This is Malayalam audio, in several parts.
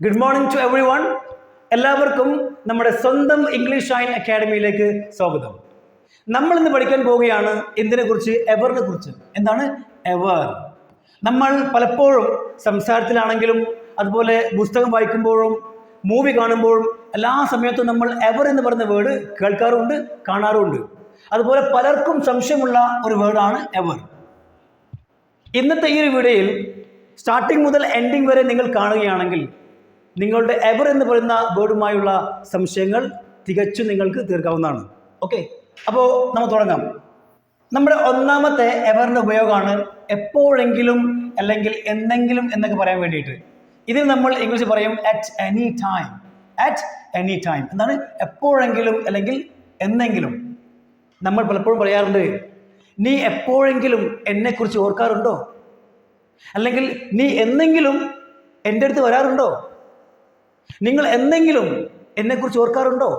Good morning to everyone എല്ലാവർക്കും നമ്മുടെ സ്വന്തം ഇംഗ്ലീഷ് ഷൈൻ അക്കാഡമിയിലേക്ക് സ്വാഗതം. നമ്മൾ ഇന്ന് പഠിക്കാൻ പോവുകയാണ് എന്തിനെ കുറിച്ച് എവറിനെ കുറിച്ച്. എന്താണ്? എവർ നമ്മൾ പലപ്പോഴും സംസാരത്തിലാണെങ്കിലും അതുപോലെ പുസ്തകം വായിക്കുമ്പോഴും മൂവി കാണുമ്പോഴും എല്ലാ സമയത്തും നമ്മൾ എവർ എന്ന് പറയുന്ന വേർഡ് കേൾക്കാറുണ്ട് കാണാറുമുണ്ട് അതുപോലെ പലർക്കും സംശയമുള്ള ഒരു വേർഡാണ് എവർ ഇന്നത്തെ ഈ ഒരു വീഡിയോയിൽ സ്റ്റാർട്ടിംഗ് മുതൽ എൻഡിങ് വരെ നിങ്ങൾ കാണുകയാണെങ്കിൽ നിങ്ങളുടെ എവർ എന്ന് പറയുന്ന വേർഡുമായുള്ള സംശയങ്ങൾ തികച്ചും നിങ്ങൾക്ക് തീർക്കാവുന്നതാണ്. ഓക്കെ അപ്പോൾ നമുക്ക് തുടങ്ങാം. നമ്മുടെ ഒന്നാമത്തെ എവറിന്റെ ഉപയോഗമാണ് എപ്പോഴെങ്കിലും അല്ലെങ്കിൽ എന്തെങ്കിലും എന്നൊക്കെ പറയാൻ വേണ്ടിയിട്ട്. ഇതിൽ നമ്മൾ ഇംഗ്ലീഷ് പറയും at any time at any time എന്താണ്? എപ്പോഴെങ്കിലും അല്ലെങ്കിൽ എന്തെങ്കിലും. നമ്മൾ പലപ്പോഴും പറയാറുണ്ട് നീ എപ്പോഴെങ്കിലും എന്നെക്കുറിച്ച് ഓർക്കാറുണ്ടോ? അല്ലെങ്കിൽ നീ എന്തെങ്കിലും എന്റെ അടുത്ത് വരാറുണ്ടോ? നിങ്ങൾ എന്തെങ്കിലും എന്നെക്കുറിച്ച് ഓർക്കാറുണ്ടോ?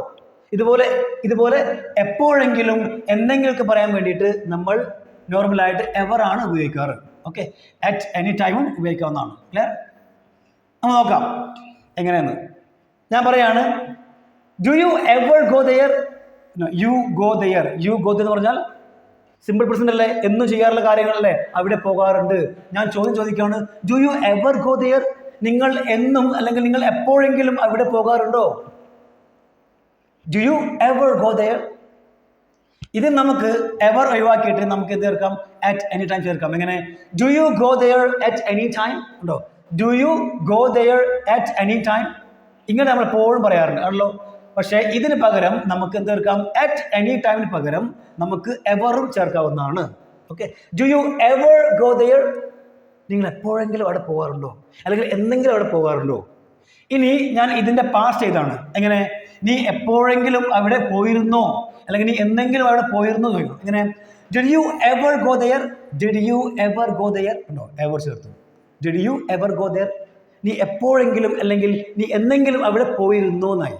ഇതുപോലെ ഇതുപോലെ എപ്പോഴെങ്കിലും എന്തെങ്കിലുമൊക്കെ പറയാൻ വേണ്ടിയിട്ട് നമ്മൾ നോർമലായിട്ട് എവറാണ് ഉപയോഗിക്കാറ്. ഓക്കെ അറ്റ് എനി ടൈമും ഉപയോഗിക്കാവുന്നതാണ്. ക്ലിയർ നമ്മൾ നോക്കാം. എങ്ങനെയെന്ന്? ഞാൻ പറയാണ് do you ever go there you go there you go എന്ന് പറഞ്ഞാൽ സിമ്പിൾ പ്രസന്റ് അല്ലേ? എന്നും ചെയ്യാറുള്ള കാര്യങ്ങളല്ലേ? അവിടെ പോകാറുണ്ട്. ഞാൻ ചോദ്യം ചോദിക്കുകയാണ് do you ever go there നിങ്ങൾ എന്നും അല്ലെങ്കിൽ നിങ്ങൾ എപ്പോഴെങ്കിലും അവിടെ പോകാറുണ്ടോ? Do you ever go there ഇത് നമുക്ക് എവർ ഒഴിവാക്കിയിട്ട് നമുക്ക് തീർക്കാം അറ്റ് എനി ടൈം ചേർക്കാം. എങ്ങനെ? Do you go there at any time ഉണ്ടോ? Do you go there at any time ഇങ്ങനെ നമ്മൾ എപ്പോഴും പറയാറുണ്ട്. ആണല്ലോ? പക്ഷേ ഇതിന് പകരം നമുക്ക് എന്ത് ചേർക്കാം? അറ്റ് എനി ടൈമിന് പകരം നമുക്ക് എവറും ചേർക്കാവുന്നതാണ്. Okay do you ever go there നിങ്ങൾ എപ്പോഴെങ്കിലും അവിടെ പോകാറുണ്ടോ? അല്ലെങ്കിൽ എന്തെങ്കിലും അവിടെ പോകാറുണ്ടോ? ഇനി ഞാൻ ഇതിന്റെ പാസ്റ്റ് ചെയ്താണ് എങ്ങനെ? നീ എപ്പോഴെങ്കിലും അവിടെ പോയിരുന്നോ? അല്ലെങ്കിൽ നീ എന്തെങ്കിലും അവിടെ പോയിരുന്നോ ചോദിക്കും. ഇങ്ങനെ did you ever go there did you ever go there ഉണ്ടോ? എവർ ചേർത്തു. Did you ever go there നീ എപ്പോഴെങ്കിലും അല്ലെങ്കിൽ നീ എന്തെങ്കിലും അവിടെ പോയിരുന്നോ എന്നായി.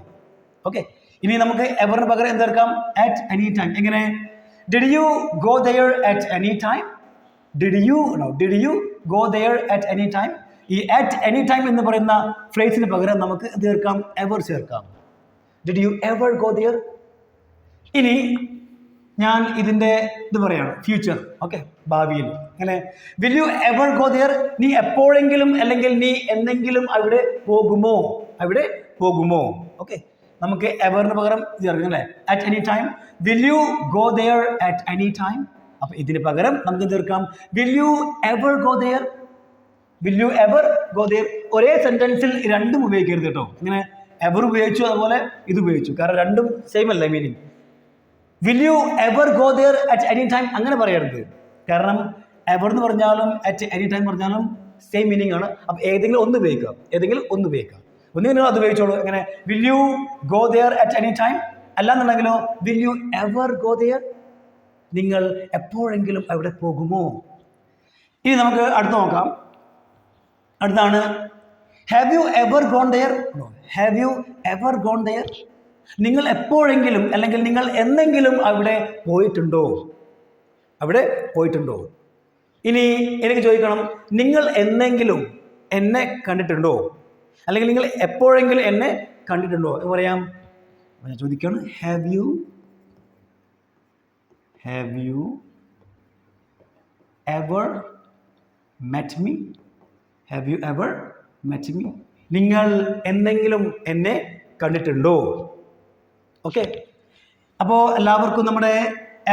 ഓക്കെ ഇനി നമുക്ക് എവറിന് പകരം എന്തേർക്കാം അറ്റ് എനി ടൈം എങ്ങനെ? Did you go there at any time did you know did you go there at any time ഈ അറ്റ് എനി ടൈം എന്ന് പറയുന്ന ഫ്രേസിന് പകരം നമുക്ക് തീർക്കാം എവർ ചേർക്കാം. Did you ever go there ഇനി ഞാൻ ഇതിന്റെ ഇത് പറയാണ് ഫ്യൂച്ചർ ഓക്കെ ഭാവിയിൽ. അങ്ങനെ will you ever go there നീ എപ്പോഴെങ്കിലും അല്ലെങ്കിൽ നീ എന്തെങ്കിലും അവിടെ പോകുമോ? അവിടെ പോകുമോ? ഓക്കെ നമുക്ക് എവറിന് പകരം ചേർക്കാം അല്ലേ? At any time will you go there at any time അപ്പൊ ഇതിന് പകരം നമുക്ക് തീർക്കാം? Will you ever go there? Will you ever go there? ഒരേ സെന്റൻസിൽ രണ്ടും ഉപയോഗിക്കരുത് കേട്ടോ ഇങ്ങനെ എവർ ഉപയോഗിച്ചു അതുപോലെ ഇത് ഉപയോഗിച്ചു. കാരണം രണ്ടും സെയിം അല്ലേ meaning will you ever go there at any time അങ്ങനെ പറയരുത്. കാരണം എവർ എന്ന് പറഞ്ഞാലും അറ്റ് എനി ടൈം പറഞ്ഞാലും സെയിം മീനിങ് ആണ്. അപ്പം ഏതെങ്കിലും ഒന്ന് ഉപയോഗിക്കാം. ഏതെങ്കിലും ഒന്ന് ഉപയോഗിക്കാം. ഒന്നുകിൽ നിങ്ങൾ അത് ഉപയോഗിച്ചോളൂ. എങ്ങനെ will you go there at any time അല്ലാന്നുണ്ടെങ്കിലോ will you ever go there നിങ്ങൾ എപ്പോഴെങ്കിലും അവിടെ പോകുമോ? ഇനി നമുക്ക് അടുത്ത് നോക്കാം. അടുത്താണ് have you ever gone there have you ever gone there നിങ്ങൾ എപ്പോഴെങ്കിലും അല്ലെങ്കിൽ നിങ്ങൾ എന്തെങ്കിലും അവിടെ പോയിട്ടുണ്ടോ? അവിടെ പോയിട്ടുണ്ടോ? ഇനി എനിക്ക് ചോദിക്കണം നിങ്ങൾ എന്തെങ്കിലും എന്നെ കണ്ടിട്ടുണ്ടോ? അല്ലെങ്കിൽ നിങ്ങൾ എപ്പോഴെങ്കിലും എന്നെ കണ്ടിട്ടുണ്ടോ? എന്ന് പറയാം. ചോദിക്കുകയാണ് have you have you ever met me have you ever met me നിങ്ങൾ എന്തെങ്കിലും എന്നെ കണ്ടിട്ടുണ്ടോ? ഓക്കെ അപ്പോൾ എല്ലാവർക്കും നമ്മുടെ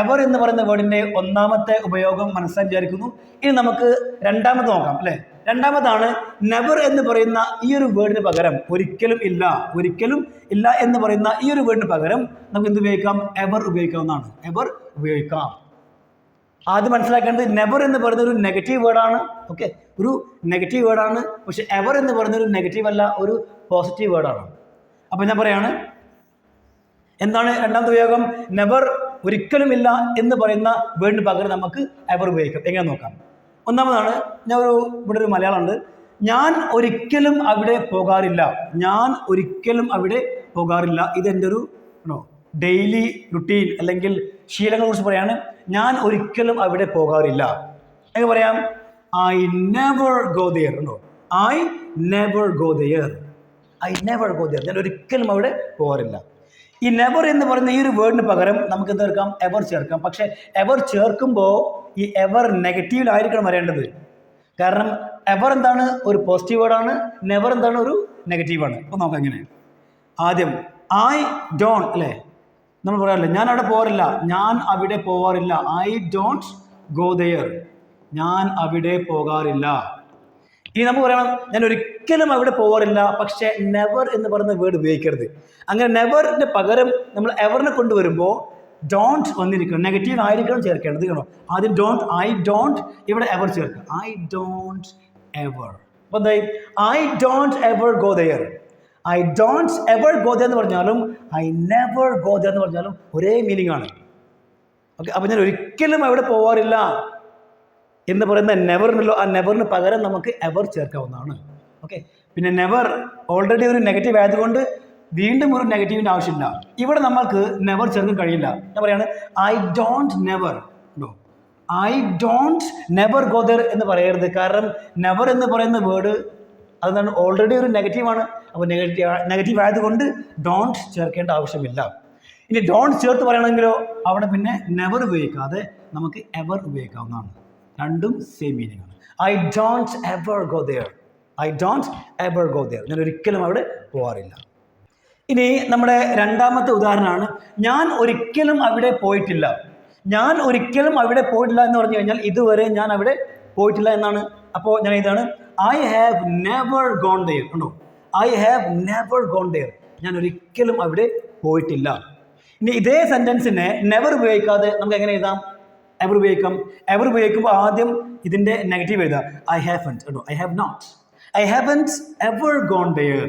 എവർ എന്ന് പറയുന്ന വേർഡിന്റെ ഒന്നാമത്തെ ഉപയോഗം മനസ്സിലാക്കി വിചാരിക്കുന്നു. ഇനി നമുക്ക് രണ്ടാമത് നോക്കാം അല്ലേ? രണ്ടാമതാണ് നെവർ എന്ന് പറയുന്ന ഈ ഒരു വേർഡിന് പകരം ഒരിക്കലും ഇല്ല. ഒരിക്കലും ഇല്ല എന്ന് പറയുന്ന ഈ ഒരു വേർഡിന് പകരം നമുക്ക് എന്ത് ഉപയോഗിക്കാം? എവർ ഉപയോഗിക്കാവുന്നതാണ്. എവർ ഉപയോഗിക്കാം. ആദ്യം മനസ്സിലാക്കേണ്ടത് നെവർ എന്ന് പറയുന്ന ഒരു നെഗറ്റീവ് വേർഡാണ് ഓക്കെ ഒരു നെഗറ്റീവ് വേർഡാണ് പക്ഷെ എവർ എന്ന് പറയുന്ന ഒരു നെഗറ്റീവ് അല്ല ഒരു പോസിറ്റീവ് വേർഡാണ് അപ്പോൾ ഞാൻ പറയാണ് എന്താണ് രണ്ടാമത്തെ ഉപയോഗം? നെവർ ഒരിക്കലുമില്ല എന്ന് പറയുന്ന വേർഡിന് പകരം നമുക്ക് എവർ ഉപയോഗിക്കാം. എങ്ങനെ നോക്കാം? ഒന്നാമതാണ് ഞാൻ ഒരു ഇവിടെ ഒരു മലയാളമുണ്ട്. ഞാൻ ഒരിക്കലും അവിടെ പോകാറില്ല. ഞാൻ ഒരിക്കലും അവിടെ പോകാറില്ല. ഇതെന്റെ ഒരു ഡെയിലി റുട്ടീൻ അല്ലെങ്കിൽ ശീലങ്ങളെ കുറിച്ച് പറയാണ്. ഞാൻ ഒരിക്കലും അവിടെ പോകാറില്ല. എങ്ങനെ പറയാം? ഐ നെവർ ഗോ ദെയർ ഉണ്ടോ I never go there I never go there ഞാൻ ഒരിക്കലും അവിടെ പോകാറില്ല. ഈ നെവർ എന്ന് പറയുന്ന ഈ ഒരു വേർഡിന് പകരം നമുക്ക് എന്ത് ചേർക്കാം? എവർ ചേർക്കാം. പക്ഷേ എവർ ചേർക്കുമ്പോൾ ഈ എവർ നെഗറ്റീവിലായിരിക്കണം വരേണ്ടത്. കാരണം എവർ എന്താണ് ഒരു പോസിറ്റീവ് വേർഡാണ് നെവർ എന്താണ് ഒരു നെഗറ്റീവാണ് അപ്പോൾ നോക്കാം എങ്ങനെ? ആദ്യം ഐ ഡോൺ അല്ലേ? നമ്മൾ പറയാറില്ല ഞാൻ അവിടെ പോകാറില്ല. ഞാൻ അവിടെ പോകാറില്ല. ഐ ഡോണ്ട് ഗോ ദയർ ഞാൻ അവിടെ പോകാറില്ല. ഇനി നമുക്ക് പറയണം ഞാൻ ഒരിക്കലും അവിടെ പോകാറില്ല പക്ഷേ നെവർ എന്ന് പറയുന്ന വേർഡ് ഉപയോഗിക്കരുത്. അങ്ങനെ നെവറിന്റെ പകരം നമ്മൾ എവറിനെ കൊണ്ടുവരുമ്പോൾ ഡോണ്ട് വന്നിരിക്കണം. നെഗറ്റീവ് ആയിരിക്കണം ചേർക്കേണ്ടത് കാണോ ആദ്യം ഡോണ്ട് ഐ ഡോണ്ട് ഇവിടെ എവർ ചേർക്കുക. ഐ ഡോണ്ട് എവർ അപ്പോൾ I don't ever go there I don't ever go there എന്ന് പറഞ്ഞാലും ഐ നെവർ ഗോ ദയർ എന്ന് പറഞ്ഞാലും ഒരേ മീനിങ് ആണ്. ഓക്കെ അപ്പോൾ ഞാൻ ഒരിക്കലും അവിടെ പോവാറില്ല. എന്ന് പറയുന്ന നെവർ ഉണ്ടല്ലോ ആ നെവറിന് പകരം നമുക്ക് എവർ ചേർക്കാവുന്നതാണ്. ഓക്കെ പിന്നെ നെവർ ഓൾറെഡി ഒരു നെഗറ്റീവ് ആയതുകൊണ്ട് വീണ്ടും ഒരു നെഗറ്റീവിന്റെ ആവശ്യമില്ല. ഇവിടെ നമ്മൾക്ക് നെവർ ചേർക്കാൻ കഴിയില്ല. ഞാൻ പറയാണ് ഐ ഡോണ്ട് നെവർ ഉണ്ടോ I don't never go there എന്ന് പറയരുത്. കാരണം നെവർ എന്ന് പറയുന്ന വേർഡ് അതാണ് ഓൾറെഡി ഒരു നെഗറ്റീവാണ് അപ്പോൾ നെഗറ്റീവ് നെഗറ്റീവ് ആയതുകൊണ്ട് ഡോണ്ട് ചേർക്കേണ്ട ആവശ്യമില്ല. ഇനി ഡോണ്ട് ചേർത്ത് പറയണമെങ്കിലോ അവിടെ പിന്നെ നെവർ ഉപയോഗിക്കാതെ നമുക്ക് എവർ ഉപയോഗിക്കാവുന്നതാണ്. രണ്ടും സെയിം മീനിങ് ആണ്. I don't ever go there I don't ever go there ഞാൻ ഒരിക്കലും അവിടെ പോകാറില്ല ഇനി നമ്മുടെ രണ്ടാമത്തെ ഉദാഹരണമാണ്. ഞാൻ ഒരിക്കലും അവിടെ പോയിട്ടില്ല. ഞാൻ ഒരിക്കലും അവിടെ പോയിട്ടില്ല എന്ന് പറഞ്ഞു കഴിഞ്ഞാൽ ഇതുവരെ ഞാൻ അവിടെ പോയിട്ടില്ല എന്നാണ്. അപ്പോൾ ഞാൻ ഇതാണ് I have never gone there ഉണ്ടോ I have never gone there ഞാൻ ഒരിക്കലും അവിടെ പോയിട്ടില്ല. ഇനി ഇതേ സെന്റൻസിനെ നെവർ ഉപയോഗിക്കാതെ നമുക്ക് എങ്ങനെ എഴുതാം? എവർ ഉപയോഗിക്കാം എവർ ഉപയോഗിക്കുമ്പോൾ ആദ്യം ഇതിന്റെ നെഗറ്റീവ് എഴുതുക. ഐ ഹാവ് കേട്ടോ I have not I haven't ever gone there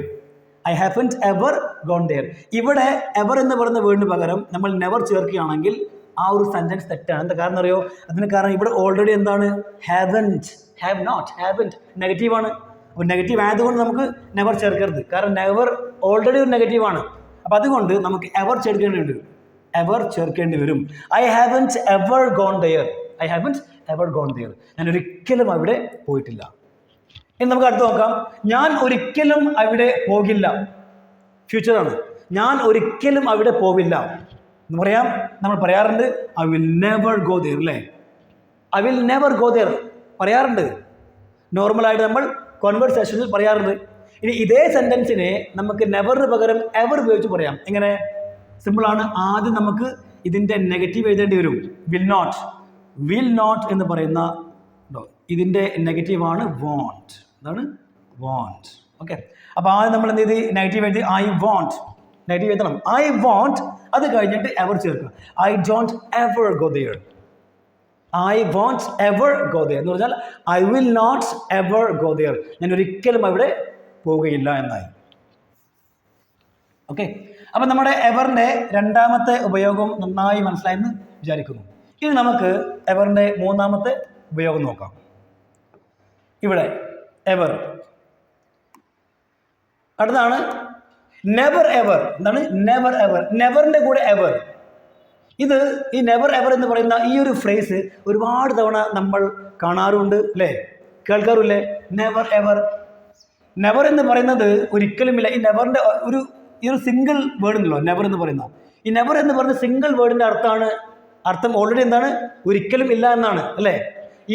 I haven't ever gone there ഇവിടെ എവർ എന്ന് പറയുന്ന വേർഡിന് പകരം നമ്മൾ നെവർ ചേർക്കുകയാണെങ്കിൽ ആ ഒരു സെന്റൻസ് തെറ്റാണ്. എന്താ കാരണം അറിയോ? അതിന് കാരണം ഇവിടെ ഓൾറെഡി എന്താണ്? ഹാവന്റ് ഹാവ് നോട്ട് ഹാവന്റ് നെഗറ്റീവാണ് അപ്പോൾ നെഗറ്റീവ് ആയതുകൊണ്ട് നമുക്ക് നെവർ ചേർക്കരുത്. കാരണം നെവർ ഓൾറെഡി ഒരു നെഗറ്റീവാണ് അപ്പോൾ അതുകൊണ്ട് നമുക്ക് എവർ ചേർക്കേണ്ടതുണ്ട് എവർ ചേർക്കേണ്ടി വരും. I haven't ever gone there I haven't ever gone there ഞാൻ ഒരിക്കലും അവിടെ പോയിട്ടില്ല. ഇനി നമുക്ക് അടുത്ത് നോക്കാം. ഞാൻ ഒരിക്കലും അവിടെ പോകില്ല. ഫ്യൂച്ചറാണ് ഞാൻ ഒരിക്കലും അവിടെ പോവില്ല. എന്ന് പറയാം. നമ്മൾ പറയാറുണ്ട് I will never go there അല്ലേ I will never go there പറയാറുണ്ട്. നോർമലായിട്ട് നമ്മൾ കോൺവെർസേഷനിൽ പറയാറുണ്ട്. ഇനി ഇതേ സെന്റൻസിനെ നമുക്ക് നെവറിന് പകരം എവർ ഉപയോഗിച്ച് പറയാം. എങ്ങനെ? സിമ്പിളാണ് ആദ്യം നമുക്ക് ഇതിന്റെ നെഗറ്റീവ് എഴുതേണ്ടി വരും. വിൽ നോട്ട് വിൽ നോട്ട് എന്ന് പറയുന്ന ഇതിന്റെ നെഗറ്റീവാണ് വോണ്ട് അതാണ് വോണ്ട് ഓക്കെ അപ്പോൾ ആദ്യം നമ്മൾ എന്ത് ചെയ്ത്? നെഗറ്റീവ് എഴുതി. ഐ വോണ്ട് നെഗറ്റീവ് എഴുതണം. ഐ വോണ്ട് അത് കഴിഞ്ഞിട്ട് എവർ ചേർക്കുക. I don't ever go there I won't ever go there എന്ന് പറഞ്ഞാൽ I will not ever go there ഞാൻ ഒരിക്കലും അവിടെ പോവുകയില്ല എന്നായി. ഓക്കെ അപ്പം നമ്മുടെ എവറിന്റെ രണ്ടാമത്തെ ഉപയോഗം നന്നായി മനസ്സിലായെന്ന് വിചാരിക്കുന്നു. ഇനി നമുക്ക് എവറിന്റെ മൂന്നാമത്തെ ഉപയോഗം നോക്കാം. ഇവിടെ എവർ അടുത്താണ് നെവർ എവർ എന്താണ്? നെവർ എവർ നെവറിന്റെ കൂടെ എവർ ഇത് ഈ നെവർ എവർ എന്ന് പറയുന്ന ഈ ഒരു ഫ്രേസ് ഒരുപാട് തവണ നമ്മൾ കാണാറുണ്ട് അല്ലേ? കേൾക്കാറില്ലേ നെവർ എവർ നെവർ എന്ന് പറയുന്നത് ഒരിക്കലുമില്ല. ഈ നെവറിന്റെ ഒരു ഈ ഒരു സിംഗിൾ വേർഡ് ഉണ്ടല്ലോ നെവർ എന്ന് പറയുന്ന. ഈ നെവർ എന്ന് പറയുന്ന സിംഗിൾ വേർഡിന്റെ അർത്ഥമാണ് അർത്ഥം ഓൾറെഡി എന്താണ്? ഒരിക്കലും ഇല്ല എന്നാണ് അല്ലേ?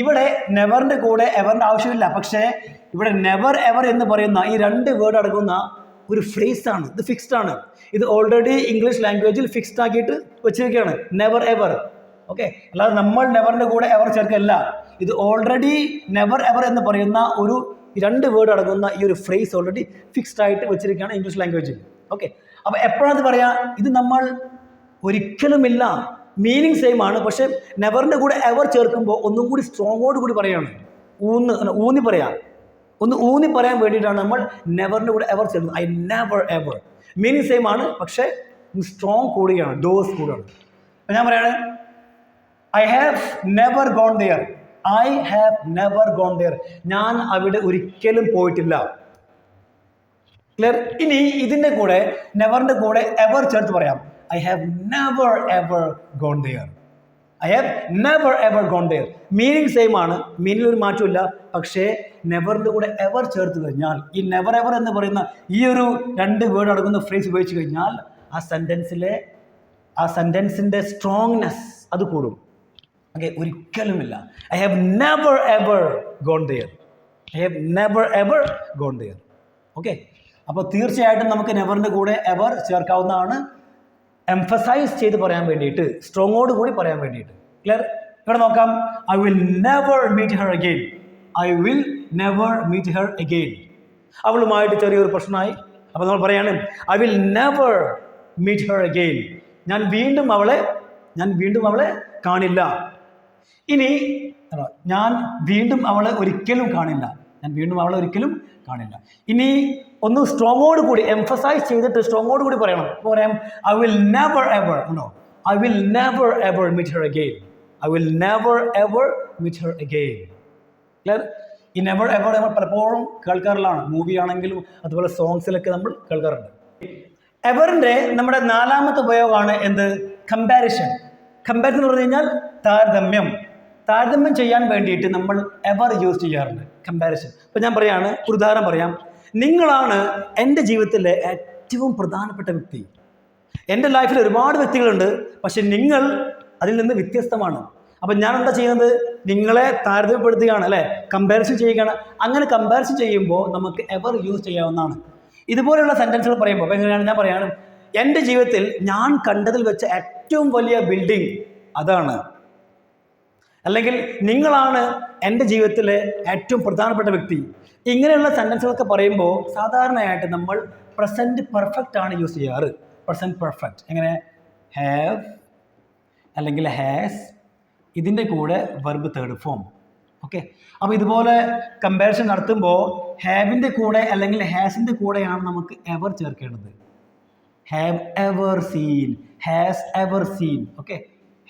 ഇവിടെ നെവറിന്റെ കൂടെ എവറിന്റെ ആവശ്യമില്ല പക്ഷേ ഇവിടെ നെവർ എവർ എന്ന് പറയുന്ന ഈ രണ്ട് വേർഡ് അടങ്ങുന്ന ഒരു ഫ്രേസ് ആണ് ഇത് ഫിക്സ്ഡ് ആണ്. ഇത് ഓൾറെഡി ഇംഗ്ലീഷ് ലാംഗ്വേജിൽ ഫിക്സ്ഡ് ആക്കിയിട്ട് വെച്ചിരിക്കുകയാണ് നെവർ എവർ ഓക്കെ അല്ലാതെ നമ്മൾ നെവറിന്റെ കൂടെ എവർ ചേർക്കല്ല. ഇത് ഓൾറെഡി നെവർ എവർ എന്ന് പറയുന്ന ഒരു രണ്ട് വേർഡ് അടങ്ങുന്ന ഈ ഒരു ഫ്രേസ് ഓൾറെഡി ഫിക്സ്ഡ് ആയിട്ട് വെച്ചിരിക്കുകയാണ് ഇംഗ്ലീഷ് ലാംഗ്വേജിൽ ഓക്കെ അപ്പോൾ എപ്പോഴാണ് പറയാ? ഇത് നമ്മൾ ഒരിക്കലുമില്ല. മീനിങ് സെയിം ആണ്. പക്ഷേ നെവറിന്റെ കൂടെ എവർ ചേർക്കുമ്പോൾ ഒന്നും കൂടി സ്ട്രോങ്ങോട് കൂടി പറയാണ്. ഊന്ന് ഊന്നി പറയാ. ഒന്ന് ഊന്നി പറയാൻ വേണ്ടിയിട്ടാണ് നമ്മൾ നെവറിന്റെ കൂടെ എവർ ചേർക്കുന്നത്. I never ever meaning same ആണ്. പക്ഷേ സ്ട്രോങ് കൂടുകയാണ് ഡോസ് കൂടുകയാണ് അപ്പം ഞാൻ പറയാണ് I have never gone there I have never gone there ഞാൻ അവിടെ ഒരിക്കലും പോയിട്ടില്ല. ക്ലിയർ ഇനി ഇതിന്റെ കൂടെ നെവറിന്റെ കൂടെ എവർ ചേർത്ത് പറയാം. I have never ever gone there I have never ever gone there meaning same ആണ്. മീനിങ് ഒരു മാറ്റമില്ല. പക്ഷേ നെവറിന്റെ കൂടെ എവർ ചേർത്ത് കഴിഞ്ഞാൽ ഈ നെവർ എവർ എന്ന് പറയുന്ന ഈ ഒരു രണ്ട് വേർഡ് അടങ്ങുന്ന ഫ്രേസ് ഉപയോഗിച്ച് കഴിഞ്ഞാൽ ആ സെന്റൻസിലെ ആ സെന്റൻസിന്റെ സ്ട്രോങ്നെസ് അത് കൂടും. ഓക്കെ ഒരിക്കലുമില്ല. I have never ever gone there I have never ever gone there okay അപ്പോൾ തീർച്ചയായിട്ടും നമുക്ക് നെവറിന്റെ കൂടെ എവർ ചേർക്കാവുന്നതാണ്. എംഫസൈസ് ചെയ്ത് പറയാൻ വേണ്ടിയിട്ട് സ്ട്രോങ്ങോട് കൂടി പറയാൻ വേണ്ടിയിട്ട്. ക്ലിയർ ഇവിടെ നോക്കാം. I will never meet her again I will never meet her again അവളുമായിട്ട് ചെറിയൊരു പ്രശ്നമായി. അപ്പോൾ നമ്മൾ പറയാണ് I will never meet her again ഞാൻ വീണ്ടും അവളെ ഞാൻ വീണ്ടും അവളെ കാണില്ല. ഇനി ഞാൻ വീണ്ടും അവളെ ഒരിക്കലും കാണില്ല. ഞാൻ വീണ്ടും അവളെ ഒരിക്കലും കാണില്ല. ഇനി ഒന്ന് സ്ട്രോങ്ങോട് കൂടി എംഫസൈസ് ചെയ്തിട്ട് സ്ട്രോങ്ങോട് കൂടി പറയണം. ഇപ്പോൾ പറയാം ഐ വിൽ നെവർ എവർ ഉണ്ടോ? I will never ever meet her again I will never ever meet her again clear ഈ നെവർ എവർ നമ്മൾ പലപ്പോഴും കേൾക്കാറുള്ളതാണ് മൂവി ആണെങ്കിലും അതുപോലെ സോങ്സിലൊക്കെ നമ്മൾ കേൾക്കാറുണ്ട്. എവറിന്റെ നമ്മുടെ നാലാമത്തെ ഉപയോഗമാണ് എന്ത്? കമ്പാരിഷൻ കമ്പാരിസൺ എന്ന് പറഞ്ഞു കഴിഞ്ഞാൽ താരതമ്യം. താരതമ്യം ചെയ്യാൻ വേണ്ടിയിട്ട് നമ്മൾ എവർ യൂസ് ചെയ്യാറുണ്ട്. കമ്പാരിസൺ ഇപ്പം ഞാൻ പറയാണ് ഉദാഹരണം പറയാം. നിങ്ങളാണ് എന്റെ ജീവിതത്തിലെ ഏറ്റവും പ്രധാനപ്പെട്ട വ്യക്തി. എന്റെ ലൈഫിൽ ഒരുപാട് വ്യക്തികളുണ്ട് പക്ഷെ നിങ്ങൾ അതിൽ നിന്ന് വ്യത്യസ്തമാണ്. അപ്പം ഞാൻ എന്താ ചെയ്യുന്നത്? നിങ്ങളെ താരതമ്യപ്പെടുത്തുകയാണ് അല്ലേ? കമ്പാരിസൺ ചെയ്യുകയാണ്. അങ്ങനെ കമ്പാരിസൺ ചെയ്യുമ്പോൾ നമുക്ക് എവർ യൂസ് ചെയ്യാവുന്നതാണ്. ഇതുപോലെയുള്ള സെന്റൻസുകൾ പറയുമ്പോൾ എങ്ങനെയാണ് ഞാൻ പറയുകയാണ് എന്റെ ജീവിതത്തിൽ ഞാൻ കണ്ടതിൽ വെച്ച ഏറ്റവും വലിയ ബിൽഡിംഗ് അതാണ്. അല്ലെങ്കിൽ നിങ്ങളാണ് എന്റെ ജീവിതത്തിലെ ഏറ്റവും പ്രധാനപ്പെട്ട വ്യക്തി. ഇങ്ങനെയുള്ള സെന്റൻസുകളൊക്കെ പറയുമ്പോൾ സാധാരണയായിട്ട് നമ്മൾ പ്രസന്റ് പെർഫെക്റ്റ് ആണ് യൂസ് ചെയ്യാറ്. പ്രസന്റ് പെർഫെക്റ്റ് എങ്ങനെ? ഹാവ് അല്ലെങ്കിൽ ഹാസ് ഇതിന്റെ കൂടെ വെർബ് തേർഡ് ഫോം ഓക്കെ അപ്പോൾ ഇതുപോലെ കമ്പാരിസൺ നടത്തുമ്പോൾ ഹാവിന്റെ കൂടെ അല്ലെങ്കിൽ ഹാസിന്റെ കൂടെയാണ് നമുക്ക് എവർ ചേർക്കേണ്ടത്. Have ever seen has ever seen okay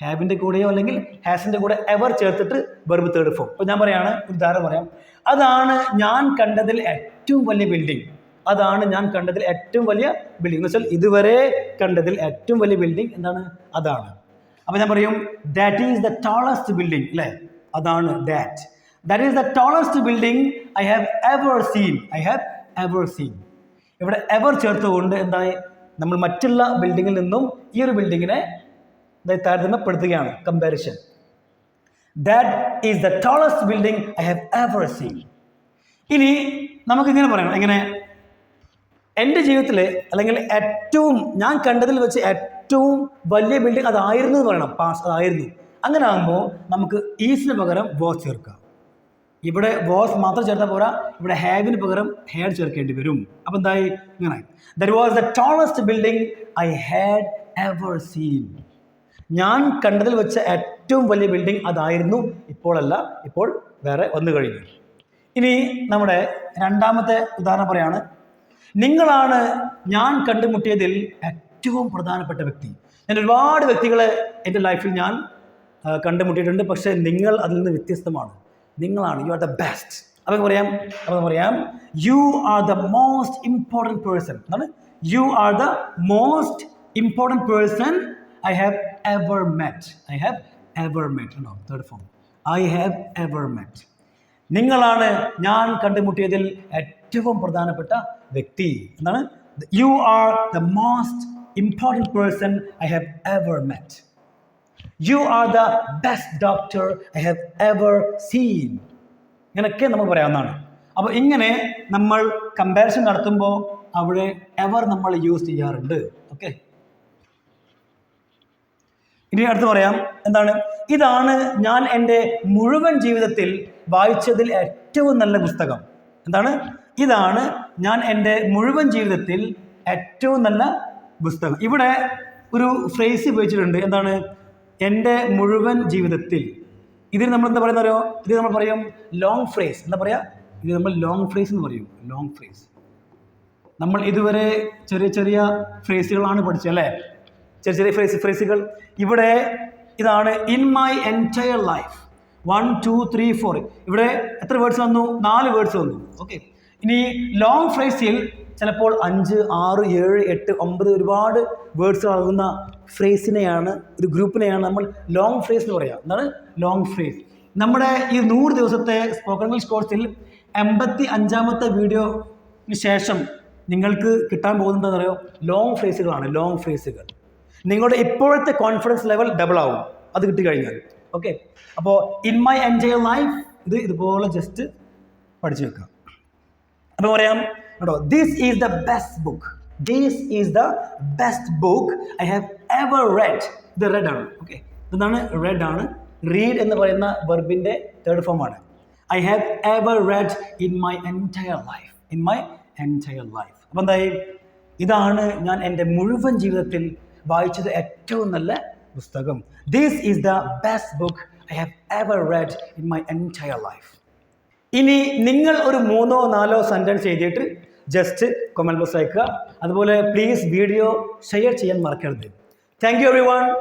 ഹാവിന്റെ കൂടെയോ അല്ലെങ്കിൽ ഹാസിന്റെ കൂടെ എവർ ചേർത്തിട്ട് വെറുപ്പ് തേർഡ് ഫോം അപ്പോൾ ഞാൻ പറയാണ് ഉദാഹരണം പറയാം. അതാണ് ഞാൻ കണ്ടതിൽ ഏറ്റവും വലിയ ബിൽഡിംഗ് അതാണ് ഞാൻ കണ്ടതിൽ ഏറ്റവും വലിയ ബിൽഡിംഗ് എന്ന് വെച്ചാൽ ഇതുവരെ കണ്ടതിൽ ഏറ്റവും വലിയ ബിൽഡിംഗ് എന്താണ്? അതാണ്. അപ്പോൾ ഞാൻ പറയും that is the tallest building അല്ലേ? അതാണ് that that is the tallest building I have ever seen I have ever seen ഇവിടെ എവർ ചേർത്തുകൊണ്ട് എന്തായി? നമ്മൾ മറ്റുള്ള ബിൽഡിങ്ങിൽ നിന്നും ഈ ഒരു ബിൽഡിങ്ങിനെ താരതമ്യപ്പെടുത്തുകയാണ് comparison that is the tallest building I have ever seen ഇനി നമുക്കിങ്ങനെ പറയണം എങ്ങനെ? എന്റെ ജീവിതത്തിൽ അല്ലെങ്കിൽ ഏറ്റവും ഞാൻ കണ്ടതിൽ വെച്ച് ഏറ്റവും വലിയ ബിൽഡിംഗ് അതായിരുന്നു എന്ന് പറയണം. പാസ് അതായിരുന്നു. അങ്ങനെ ആകുമ്പോൾ നമുക്ക് ഈസിന് പകരം വോസ് ചേർക്കാം. ഇവിടെ വോസ് മാത്രം ചേർത്താൽ പോരാ. ഇവിടെ ഹാവിന് പകരം ഹെയർ ചേർക്കേണ്ടി വരും. അപ്പം എന്തായി? ഇങ്ങനെ. That was the tallest building I had ever seen ഞാൻ കണ്ടതിൽ വെച്ച ഏറ്റവും വലിയ ബിൽഡിംഗ് അതായിരുന്നു ഇപ്പോഴല്ല ഇപ്പോൾ വേറെ വന്നു കഴിഞ്ഞു. ഇനി നമ്മുടെ രണ്ടാമത്തെ ഉദാഹരണം പറയാണ്. നിങ്ങളാണ് ഞാൻ കണ്ടുമുട്ടിയതിൽ ഏറ്റവും പ്രധാനപ്പെട്ട വ്യക്തി. ഞാൻ ഒരുപാട് വ്യക്തികളെ എന്റെ ലൈഫിൽ ഞാൻ കണ്ടുമുട്ടിയിട്ടുണ്ട് പക്ഷേ നിങ്ങൾ അതിൽ നിന്ന് വ്യത്യസ്തമാണ്. നിങ്ങളാണ് യു ആർ ദ ബെസ്റ്റ് അപ്പം പറയാം അപ്പം പറയാം. You are the most important person എന്താണ്? You are the most important person I have ever met I have ever met ഉണ്ടോ third form I have ever met നിങ്ങളാണ് ഞാൻ കണ്ടുമുട്ടിയതിൽ ഏറ്റവും പ്രധാനപ്പെട്ട വ്യക്തി. എന്താണ്? You are the most important person I have ever met you are the best doctor I have ever seen ഇങ്ങനെയൊക്കെ നമുക്ക് പറയാവുന്നതാണ്. അപ്പോൾ ഇങ്ങനെ നമ്മൾ കമ്പാരിസൺ നടത്തുമ്പോൾ അവിടെ എവർ നമ്മൾ യൂസ് ചെയ്യാറുണ്ട്. ഓക്കെ ഇനി അടുത്ത് പറയാം. എന്താണ്? ഇതാണ് ഞാൻ എന്റെ മുഴുവൻ ജീവിതത്തിൽ വായിച്ചതിൽ ഏറ്റവും നല്ല പുസ്തകം. എന്താണ്? ഇതാണ് ഞാൻ എന്റെ മുഴുവൻ ജീവിതത്തിൽ ഏറ്റവും നല്ല പുസ്തകം. ഇവിടെ ഒരു ഫ്രേസ് ഉപയോഗിച്ചിട്ടുണ്ട്. എന്താണ്? എന്റെ മുഴുവൻ ജീവിതത്തിൽ. ഇതിന് നമ്മൾ എന്താ പറയുന്ന അറിയോ? ഇത് നമ്മൾ പറയും ലോങ് ഫ്രേസ് എന്താ പറയുക ഇത് നമ്മൾ ലോങ് ഫ്രേസ് എന്ന് പറയും. ലോങ് ഫ്രേസ് നമ്മൾ ഇതുവരെ ചെറിയ ചെറിയ ഫ്രേസുകളാണ് പഠിച്ചത് അല്ലേ? ചെറിയ ചെറിയ ഫ്രേസ് ഫ്രേസുകൾ ഇവിടെ ഇതാണ് in my entire life one two three four ഇവിടെ എത്ര വേർഡ്സ് വന്നു? നാല് വേർഡ്സ് വന്നു. ഓക്കെ ഇനി ലോങ് ഫ്രേസിൽ ചിലപ്പോൾ അഞ്ച് ആറ് ഏഴ് എട്ട് ഒമ്പത് ഒരുപാട് വേർഡ്സ് അളകുന്ന ഫ്രേസിനെയാണ് ഒരു ഗ്രൂപ്പിനെയാണ് നമ്മൾ ലോങ് ഫ്രേസ് എന്ന് പറയുക എന്താണ്? ലോങ് ഫ്രേസ് നമ്മുടെ ഈ നൂറ് ദിവസത്തെ സ്പോക്കൺ ഇംഗ്ലീഷ് കോഴ്സിൽ എൺപത്തി അഞ്ചാമത്തെ വീഡിയോന് ശേഷം നിങ്ങൾക്ക് കിട്ടാൻ പോകുന്നതെന്ന് പറയുമോ ലോങ് ഫ്രേസുകളാണ് ലോങ് ഫ്രേസുകൾ നിങ്ങളുടെ ഇപ്പോഴത്തെ കോൺഫിഡൻസ് ലെവൽ ഡബിൾ ആവും. അത് കിട്ടി കഴിഞ്ഞാൽ. ഓക്കെ അപ്പോൾ ഇൻ മൈ എൻജോയ് ലൈഫ് ഇത് ഇതുപോലെ ജസ്റ്റ് പഠിച്ചു വെക്കുക അപ്പോൾ പറയാം കേട്ടോ this is the best book this is the best book I have ever read ഇത് റെഡ് ആണ്. ഓക്കെ ഇതാണ് റെഡ് ആണ്. റീഡ് എന്ന് പറയുന്ന വെർബിന്റെ തേർഡ് ഫോം ആണ്. I have ever read in my entire life in my entire life അപ്പോൾ എന്തായി? ഇതാണ് ഞാൻ എന്റെ മുഴുവൻ ജീവിതത്തിൽ വായിച്ചത് ഏറ്റവും നല്ല പുസ്തകം. This is the best book I have ever read in my entire life ഇനി നിങ്ങൾ ഒരു മൂന്നോ നാലോ സെന്റൻസ് എഴുതിയിട്ട് ജസ്റ്റ് കൊമൽ ബോക്സ് അയക്കുക അതുപോലെ പ്ലീസ് വീഡിയോ ഷെയർ ചെയ്യാൻ മറക്കരുത്. Thank you every one